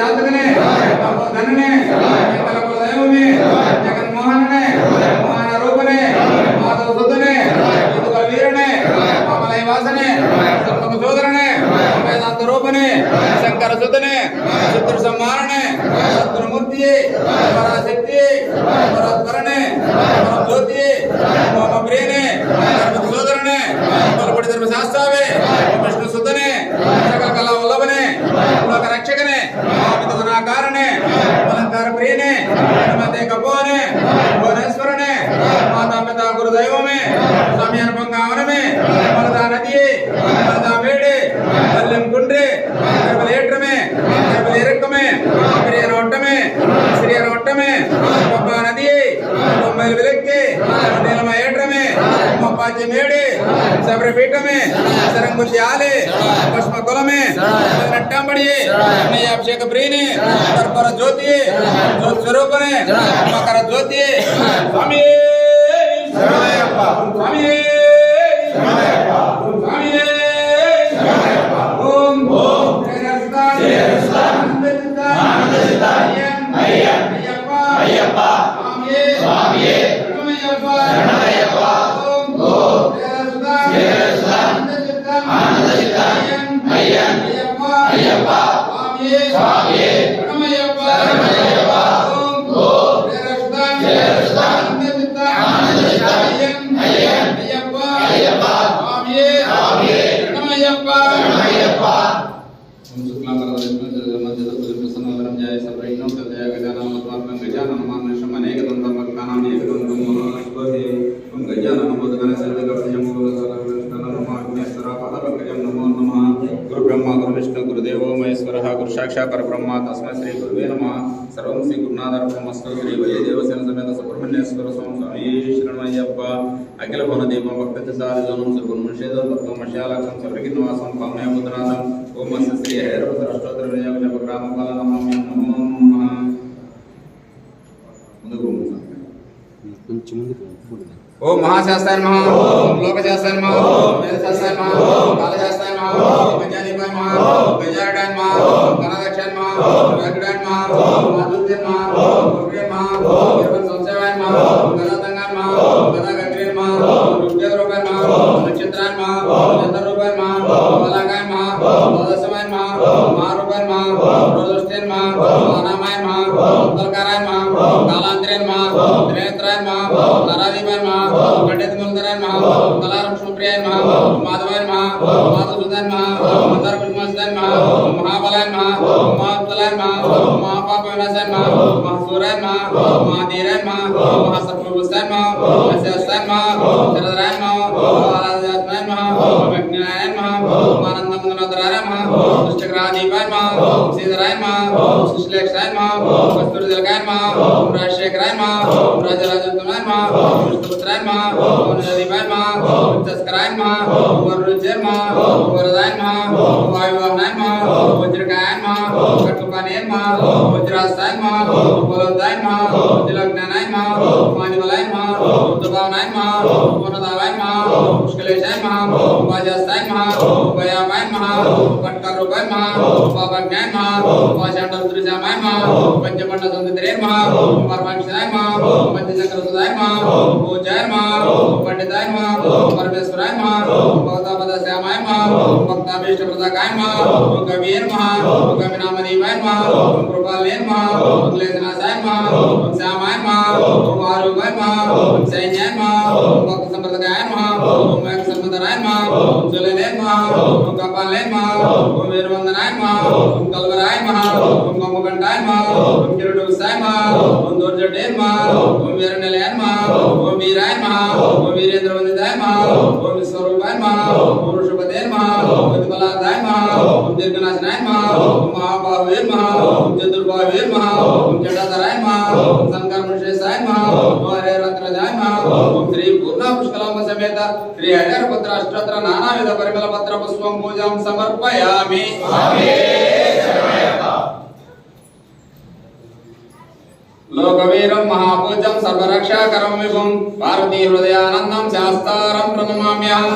జాతకనే ధననే మంగళ కులదైవమే జగన్మోహననే మోహన రూపనే మాధవ సుధనే ఇందుకల వీరనే కమలై వాసనే సమ్మక సోదరనే వేదాంత రూపనే శంకర సుధనే శత్రు సంహారణే శత్రుమూర్తి పరాశక్తి పరాత్పరనే జ్యోతి మమ ప్రియనే ஆசிரியர் ஓட்டமே பப்பா நதியே பொம்மையில் விலக்கு நிலம ஏற்றமே பாச்சி மேடு சபர பீட்டமே சரங்குச்சி ஆலே பஸ்ம குலமே நட்டாம்படியே நீ அபிஷேக பிரியனே கற்பர ஜோதியே ஜோத் ஸ்வரூபனே மகர ஜோதியே சுவாமியே சுவாமியே சுவாமியே గురు సాక్షాత్ పరబ్రహ్మ తస్మై శ్రీ గురువే నమః సర్వం శ్రీ గురునాథార్పణమస్తు శ్రీ వయ దేవసేన సమేత సుబ్రహ్మణ్యేశ్వర స్వామి స్వామి శరణమయ్యప్ప అఖిల భవన దీపం భక్త సారిజనం సుగుణ ముషేదం భక్తం మష్యాలక్షం సర్వకి నివాసం పామయ బుద్ధనాథం ఓం అస్య శ్రీ హైరవ అష్టోత్తర వినియోగ జప గ్రామ పాల నమామి నమో నమః ముందుకు పోము. కొంచెం ముందుకు ఓం మహాశాస్త్రాయ నమః ఓం లోకశాస్త్రాయ నమః ఓం kawan. ఆనందముద్రధరాయ నమః ఓం దుష్టగ్రహాదీపాయ నమః ఓం శ్రీధరాయ నమః ఓం శిశులేక్షాయ నమః ఓం కస్తూరిజలకాయ నమః ఓం రాజశేఖరాయ నమః ఓం రాజరాజోత్తమాయ నమః ఓం విష్ణుపుత్రాయ నమః ఓం నదీపాయ నమః ఓం తస్కరాయ నమః ఓం వరుణుజయ నమః ఓం వరదాయ నమః ఓం వాయువాహనాయ నమః ఓం వజ్రకాయ నమః ఓం కట్టుపానే నమః ఓం వజ్రాస్తాయ నమః ఓం బలోదాయ నమః ఓం తిలగ్నాయ నమః ఓం మానివలాయ నమః ఓం ఉత్తభావనాయ నమః ఓం పూర్ణదావాయ నమః ఓం పుష్కలేశాయ నమః ఓం వాజాస్తాయ నమః ఓం భయామాయ నమః ಕಟ್ಕರ್ರು ಬೈ ಮಹಾ ಬಾಬಾ ಜ್ಞಾನ ಮಹಾ ಪಾಷಾಂಡ ರುದ್ರಜಾ ಮೈ ಮಹಾ ಪಂಚಪಂಡ ಸಂದಿದ್ರೇನ್ ಮಹಾ ಪರಮಾಕ್ಷದಾಯ ಮಹಾ ಪಂಚಚಕ್ರ ಸುದಾಯ ಮಹಾ ಭೋಜಾಯ ಮಹಾ पंडिताय महा परमेश्वराय महा भक्ता पद श्यामाय महा भक्ता भीष्ट प्रदाय महा कवियन महा कविनाम देवाय महा कृपालेन महा क्लेशनाशाय महा श्यामाय महा कुमारुगाय महा सैन्याय महा भक्त संप्रदाय महा ఓం ఆరూపాయ నమః ఓం సైన్యాయ నమః ఓం భక్త ఓం మేఘ ఓం జలలే ఓం కపాలే ఓం వీరవందనాయ ఓం కల్వరాయ నమః ఓం కమ్మగంటాయ ఓం కిరీటోత్సాయ ఓం దోర్జటే ఓం వీరేంద్ర ఓం ఓం ఓం ఓం ఓం ఓం ఓం ఓం నమః ఓం హరే రత్నజాయ నమః ఓం శ్రీ పూర్ణ పుష్కలాంబ సమేత శ్రీ హరిహర పుత్ర నానావిధ పరిమళ పత్ర పుష్పం పూజాం సమర్పయామి. లోకవీరం మహాపూజం సర్వరక్షాకరం విభుం పార్వతీ హృదయానందం శాస్తారం ప్రణమామ్యహం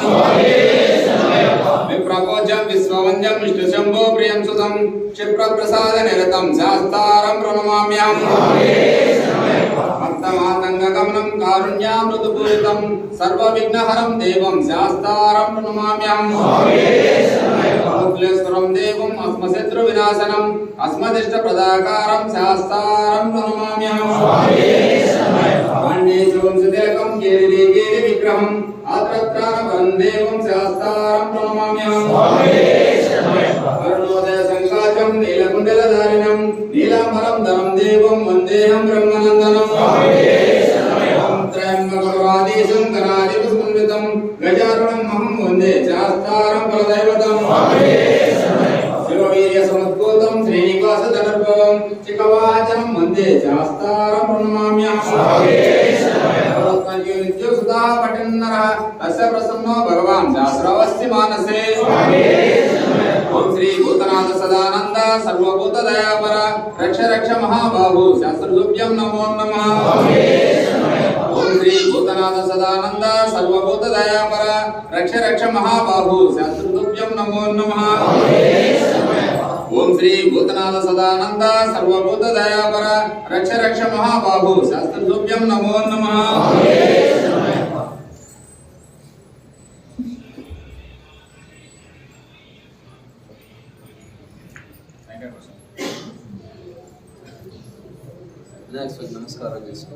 విప్రపోజం విశ్వవంద్యం విష్ణుశంభో ప్రియం సుతం క్షిప్రప్రసాద నిరతం శాస్తారం ప్రణమామ్యం భక్తమాతంగమనం కారుణ్యామృతపూరితం సర్వవిఘ్నహరం దేవం శాస్తారం ప్రణమామ్యం అఖిలేశ్వరం దేవం అస్మశత్రు వినాశనం అస్మదిష్ట ప్రదాకారం శాస్తారం ప్రణమామ్యం పాండేశవంశదేకం కేలి కేలి విగ్రహం ఆత్రత్రాణం దేవం శాస్తారం ప్రణమామ్యం అరుణోదయ నీలకుండలధారిణం నీలాంబరం ధనం దేవం వందేహం బ్రహ్మనందనం ఓం త్రయంబకవాదీశం గజారుణం వందే శాస్తారం కులదైవతం శివవీర్య సమద్భూతం శ్రీనివాస ధనుర్భవం చికవాచం వందే. శాస్తారం ప్రణమామ్యం నిత్యోసుతా పఠన్నర. తస్య ప్రసన్నో భగవాన్ శాస్త్రవస్తి మానసే. ఓం శ్రీ భూతనాథ సదానంద సర్వభూత దయాపర రక్ష రక్ష మహాబాహు. శాస్త్రదుభ్యం నమో నమః. శ్రీ భూతనాథ సదానంద సర్వభూత దయాపర రక్ష రక్ష మహాబాహు శాస్త్రుభ్యం నమో నమ. ఓం శ్రీ భూతనాథ సదానంద సర్వభూత దయాపర రక్ష రక్ష మహాబాహు శాస్త్రుభ్యం నమో నమ. నమస్కారం చేసుకో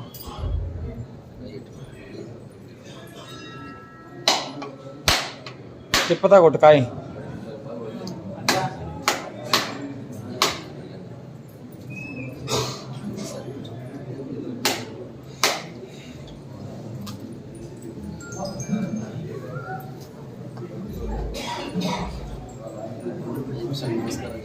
తిప్పతా కొట్టు కాయి. సార్ నమస్కారం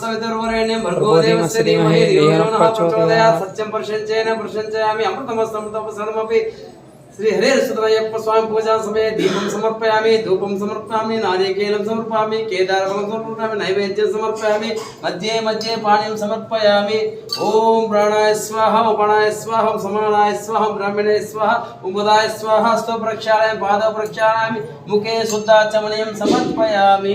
सवितुर्वरेण्यं भर्गोदेवस्य धीमहि स्वामी पूजा समर्पयामि समर्पयामि समर्पयामि समर्पयामि समर्पयामि मध्ये मध्ये समर्पयामि प्राणाय स्वाहा उपणाय स्वाहा समानाय स्वाहा स्वाहा स्वाहा प्रक्षालयामि मुखे समर्पयामि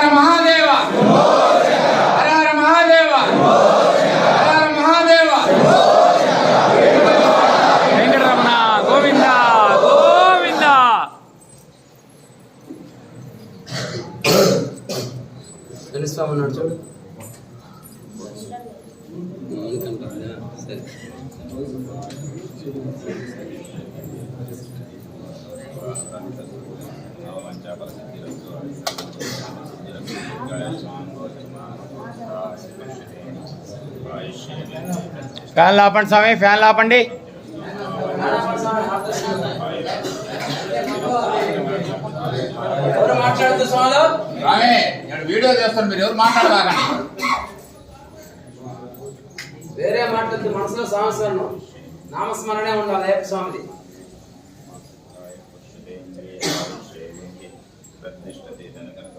ఫ్యాన్ ఆపండి స్వామి ఫ్యాన్ ఆపండి ఎవరు మాట్లాడుతూ స్వామిలో రామే నేను వీడియో చేస్తాను మీరు ఎవరు మాట్లాడదాకండి వేరే మాట్లాడుతూ మనసులో సంవత్సరం నామస్మరణే ఉండాలి అయ్యప్ప స్వామిది. ప్రతిష్టతే ధనకనక